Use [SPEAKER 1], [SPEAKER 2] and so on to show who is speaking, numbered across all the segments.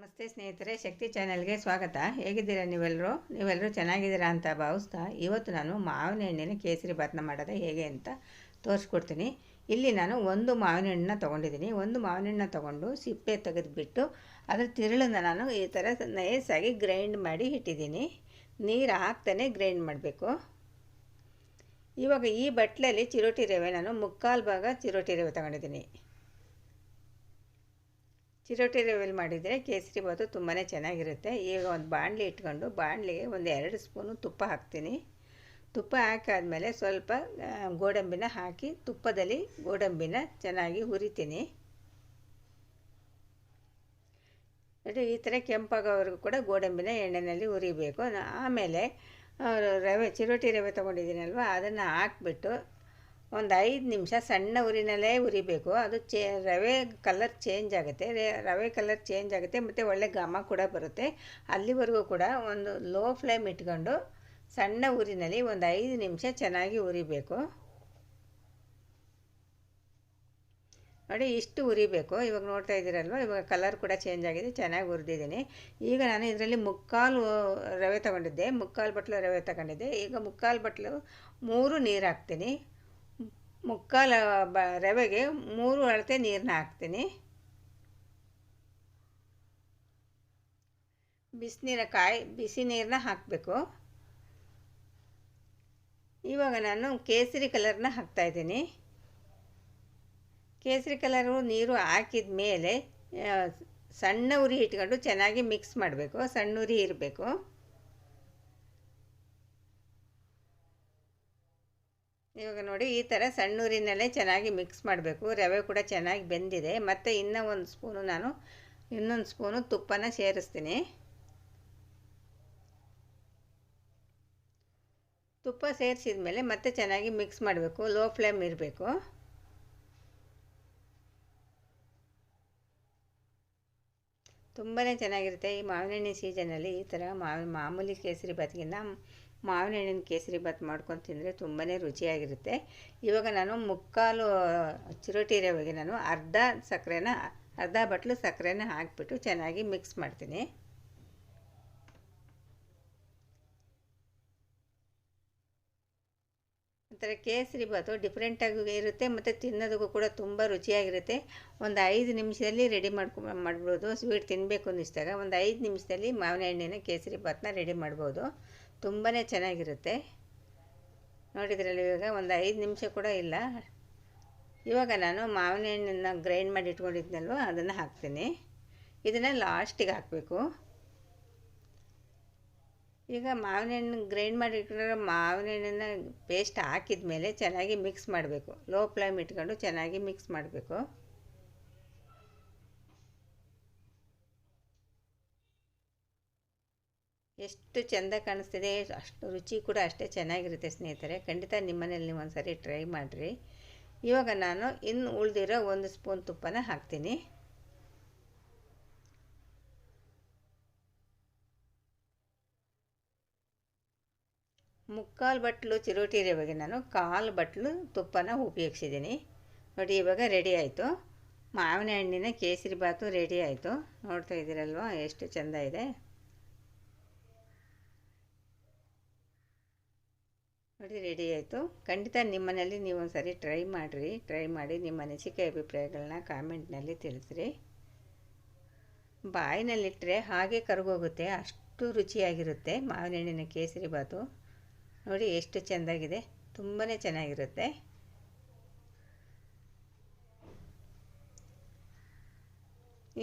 [SPEAKER 1] ನಮಸ್ತೆ ಸ್ನೇಹಿತರೆ, ಶಕ್ತಿ ಚಾನೆಲ್ಗೆ ಸ್ವಾಗತ. ಹೇಗಿದ್ದೀರಾ ನೀವೆಲ್ಲರೂ ನೀವೆಲ್ಲರೂ ಚೆನ್ನಾಗಿದ್ದೀರಾ ಅಂತ ಭಾವಿಸ್ತಾ ಇವತ್ತು ನಾನು ಮಾವಿನ ಹಣ್ಣಿನ ಕೇಸರಿ ಭಾತ್ನ ಮಾಡೋದು ಹೇಗೆ ಅಂತ ತೋರಿಸ್ಕೊಡ್ತೀನಿ. ಇಲ್ಲಿ ನಾನು ಒಂದು ಮಾವಿನ ಹಣ್ಣನ್ನ ತೊಗೊಂಡಿದ್ದೀನಿ. ಒಂದು ಮಾವಿನ ಹಣ್ಣನ್ನ ತೊಗೊಂಡು ಸಿಪ್ಪೆ ತೆಗೆದುಬಿಟ್ಟು ಅದರ ತಿರುಳನ್ನು ನಾನು ಈ ಥರ ನೈಸಾಗಿ ಗ್ರೈಂಡ್ ಮಾಡಿ ಇಟ್ಟಿದ್ದೀನಿ. ನೀರು ಹಾಕ್ತಾನೆ ಗ್ರೈಂಡ್ ಮಾಡಬೇಕು. ಇವಾಗ ಈ ಬಟ್ಲಲ್ಲಿ ಚಿರೋಟಿ ರವೆ, ನಾನು ಮುಕ್ಕಾಲು ಭಾಗ ಚಿರೋಟಿ ರವೆ ತಗೊಂಡಿದ್ದೀನಿ. ಚಿರೋಟಿ ರವೆಯಲ್ಲಿ ಮಾಡಿದರೆ ಕೇಸರಿ ಬಾತು ತುಂಬಾ ಚೆನ್ನಾಗಿರುತ್ತೆ. ಈಗ ಒಂದು ಬಾಣಲಿ ಇಟ್ಕೊಂಡು ಬಾಣಲಿಗೆ ಒಂದು ಎರಡು ಸ್ಪೂನು ತುಪ್ಪ ಹಾಕ್ತೀನಿ. ತುಪ್ಪ ಹಾಕಾದ್ಮೇಲೆ ಸ್ವಲ್ಪ ಗೋಡಂಬಿನ ಹಾಕಿ ತುಪ್ಪದಲ್ಲಿ ಗೋಡಂಬಿನ ಚೆನ್ನಾಗಿ ಹುರಿತೀನಿ. ನೋಡಿ ಈ ಥರ ಕೆಂಪಾಗೋವರೆಗೂ ಕೂಡ ಗೋಡಂಬಿನ ಎಣ್ಣೆಯಲ್ಲಿ ಹುರಿಬೇಕು. ಆಮೇಲೆ ರವೆ ಚಿರೋಟಿ ರವೆ ತೊಗೊಂಡಿದ್ದೀನಲ್ವ, ಅದನ್ನು ಹಾಕ್ಬಿಟ್ಟು ಒಂದು ಐದು ನಿಮಿಷ ಸಣ್ಣ ಉರಿನಲ್ಲೇ ಉರಿಬೇಕು. ಅದು ಚೇ, ರವೆ ಕಲರ್ ಚೇಂಜ್ ಆಗುತ್ತೆ. ರವೆ ಕಲರ್ ಚೇಂಜ್ ಆಗುತ್ತೆ ಮತ್ತು ಒಳ್ಳೆ ಘಮ ಕೂಡ ಬರುತ್ತೆ. ಅಲ್ಲಿವರೆಗೂ ಕೂಡ ಒಂದು ಲೋ ಫ್ಲೇಮ್ ಇಟ್ಕೊಂಡು ಸಣ್ಣ ಉರಿನಲ್ಲಿ ಒಂದು ಐದು ನಿಮಿಷ ಚೆನ್ನಾಗಿ ಉರಿಬೇಕು. ನೋಡಿ, ಇಷ್ಟು ಉರಿಬೇಕು. ಇವಾಗ ನೋಡ್ತಾ ಇದ್ದೀರಲ್ವ? ಇವಾಗ ಕಲರ್ ಕೂಡ ಚೇಂಜ್ ಆಗಿದೆ, ಚೆನ್ನಾಗಿ ಉರಿದಿದ್ದೀನಿ. ಈಗ ನಾನು ಇದರಲ್ಲಿ ಮುಕ್ಕಾಲು ರವೆ ತಗೊಂಡಿದ್ದೆ. ಮುಕ್ಕಾಲು ಬಟ್ಲು ರವೆ ತಗೊಂಡಿದ್ದೆ. ಈಗ ಮುಕ್ಕಾಲು ಬಟ್ಲು ಮೂರು ನೀರು ಹಾಕ್ತೀನಿ. ಮುಕ್ಕಾಲು, ಬ, ರವೆಗೆ ಮೂರು ಅಳತೆ ನೀರನ್ನ ಹಾಕ್ತೀನಿ. ಬಿಸಿನೀರ ಕಾಯಿ, ಬಿಸಿ ನೀರನ್ನ ಹಾಕಬೇಕು. ಇವಾಗ ನಾನು ಕೇಸರಿ ಕಲರ್ನ ಹಾಕ್ತಾಯಿದ್ದೀನಿ ಕೇಸರಿ ಕಲರು, ನೀರು ಹಾಕಿದ ಮೇಲೆ ಸಣ್ಣ ಉರಿ ಇಟ್ಕೊಂಡು ಚೆನ್ನಾಗಿ ಮಿಕ್ಸ್ ಮಾಡಬೇಕು. ಸಣ್ಣ ಉರಿ ಇರಬೇಕು. ಇವಾಗ ನೋಡಿ ಈ ಥರ ಸಣ್ಣೂರಿನಲ್ಲೇ ಚೆನ್ನಾಗಿ ಮಿಕ್ಸ್ ಮಾಡಬೇಕು. ರವೆ ಕೂಡ ಚೆನ್ನಾಗಿ ಬೆಂದಿದೆ. ಮತ್ತು ಇನ್ನೂ ಒಂದು ಸ್ಪೂನು ನಾನು, ಇನ್ನೊಂದು ಸ್ಪೂನು ತುಪ್ಪನ ಸೇರಿಸ್ತೀನಿ. ತುಪ್ಪ ಸೇರಿಸಿದ ಮೇಲೆ ಮತ್ತೆ ಚೆನ್ನಾಗಿ ಮಿಕ್ಸ್ ಮಾಡಬೇಕು. ಲೋ ಫ್ಲೇಮ್ ಇರಬೇಕು. ತುಂಬಾ ಚೆನ್ನಾಗಿರುತ್ತೆ ಈ ಮಾವಿನ ಹಣ್ಣಿನ ಸೀಸನಲ್ಲಿ ಈ ಥರ ಮಾವಿನ ಮಾಮೂಲಿ ಕೇಸರಿ ಭಾತ್ಗಿಂತ ಮಾವಿನ ಹಣ್ಣಿನ ಕೇಸರಿ ಭಾತ್ ಮಾಡ್ಕೊಂಡು ತಿಂದರೆ ತುಂಬಾ ರುಚಿಯಾಗಿರುತ್ತೆ. ಇವಾಗ ನಾನು ಮುಕ್ಕಾಲು ಚಿರೋಟಿ ರವೆಗೆ ನಾನು ಅರ್ಧ ಸಕ್ಕರೆನ, ಅರ್ಧ ಬಟ್ಲು ಸಕ್ಕರೆನ ಹಾಕಿಬಿಟ್ಟು ಚೆನ್ನಾಗಿ ಮಿಕ್ಸ್ ಮಾಡ್ತೀನಿ. ಒಂಥರ ಕೇಸರಿ ಭಾತು ಡಿಫ್ರೆಂಟಾಗಿ ಇರುತ್ತೆ ಮತ್ತು ತಿನ್ನೋದಕ್ಕೂ ಕೂಡ ತುಂಬ ರುಚಿಯಾಗಿರುತ್ತೆ. ಒಂದು ಐದು ನಿಮಿಷದಲ್ಲಿ ರೆಡಿ ಮಾಡ್ಕೊ ಮಾಡ್ಬೋದು ಸ್ವೀಟ್ ತಿನ್ನಬೇಕು ಅನ್ನಿಸಿದಾಗ ಒಂದು ಐದು ನಿಮಿಷದಲ್ಲಿ ಮಾವಿನ ಹಣ್ಣಿನ ಕೇಸರಿ ಭಾತನ್ನ ರೆಡಿ ಮಾಡ್ಬೋದು. ತುಂಬಾ ಚೆನ್ನಾಗಿರುತ್ತೆ. ನೋಡಿದ್ರಲ್ಲಿ ಇವಾಗ ಒಂದು ಐದು ನಿಮಿಷ ಕೂಡ ಇಲ್ಲ. ಇವಾಗ ನಾನು ಮಾವಿನ ಹಣ್ಣನ್ನು ಗ್ರೈಂಡ್ ಮಾಡಿ ಇಟ್ಕೊಂಡಿದ್ನಲ್ವ, ಅದನ್ನು ಹಾಕ್ತೀನಿ. ಇದನ್ನು ಲಾಸ್ಟಿಗೆ ಹಾಕಬೇಕು. ಈಗ ಮಾವಿನ ಹಣ್ಣು ಗ್ರೈಂಡ್ ಮಾಡಿ ಇಟ್ಕೊಂಡಿರೋ ಮಾವಿನ ಹಣ್ಣನ್ನು ಪೇಸ್ಟ್ ಹಾಕಿದ ಮೇಲೆ ಚೆನ್ನಾಗಿ ಮಿಕ್ಸ್ ಮಾಡಬೇಕು. ಲೋ ಫ್ಲೇಮ್ ಇಟ್ಕೊಂಡು ಚೆನ್ನಾಗಿ ಮಿಕ್ಸ್ ಮಾಡಬೇಕು. ಎಷ್ಟು ಚೆಂದ ಕಾಣಿಸ್ತಿದೆ, ಅಷ್ಟು ರುಚಿ ಕೂಡ ಅಷ್ಟೇ ಚೆನ್ನಾಗಿರುತ್ತೆ ಸ್ನೇಹಿತರೆ. ಖಂಡಿತ ನಿಮ್ಮನೇಲಿ ನೀವು ಒಂದು ಸಾರಿ ಟ್ರೈ ಮಾಡಿರಿ. ಇವಾಗ ನಾನು ಇನ್ನು ಉಳಿದಿರೋ ಒಂದು ಸ್ಪೂನ್ ತುಪ್ಪನ ಹಾಕ್ತೀನಿ. ಮುಕ್ಕಾಲು ಬಟ್ಲು ಚಿರೋಟಿ ರವೆಗೆ ನಾನು ಕಾಲು ಬಟ್ಲು ತುಪ್ಪನ ಉಪಯೋಗಿಸಿದ್ದೀನಿ. ನೋಡಿ, ಇವಾಗ ರೆಡಿ ಆಯಿತು. ಮಾವಿನ ಹಣ್ಣಿನ ಕೇಸರಿ ಬಾತು ರೆಡಿ ಆಯಿತು. ನೋಡ್ತಾ ಇದ್ದೀರಲ್ವ, ಎಷ್ಟು ಚೆಂದ ಇದೆ. ನೋಡಿ ರೆಡಿ ಆಯಿತು. ಖಂಡಿತ ನಿಮ್ಮನೇಲಿ ನೀವು ಸರಿ ಟ್ರೈ ಮಾಡಿರಿ. ಟ್ರೈ ಮಾಡಿ ನಿಮ್ಮ ಅನಿಸಿಕೆ ಅಭಿಪ್ರಾಯಗಳನ್ನ ಕಾಮೆಂಟ್ನಲ್ಲಿ ತಿಳಿಸ್ರಿ. ಬಾಯಿನಲ್ಲಿಟ್ಟರೆ ಹಾಗೆ ಕರಗೋಗುತ್ತೆ, ಅಷ್ಟು ರುಚಿಯಾಗಿರುತ್ತೆ. ಮಾವಿನ ಹಣ್ಣಿನ ಕೇಸರಿ ಬಾತು. ನೋಡಿ, ಎಷ್ಟು ಚೆಂದಾಗಿದೆ. ತುಂಬಾ ಚೆನ್ನಾಗಿರುತ್ತೆ.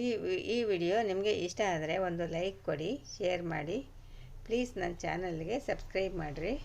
[SPEAKER 1] ಈ ಈ ವಿಡಿಯೋ ನಿಮಗೆ ಇಷ್ಟ ಆದರೆ ಒಂದು ಲೈಕ್ ಕೊಡಿ, ಶೇರ್ ಮಾಡಿ. ಪ್ಲೀಸ್ ನನ್ನ ಚಾನಲ್ಗೆ ಸಬ್ಸ್ಕ್ರೈಬ್ ಮಾಡಿರಿ.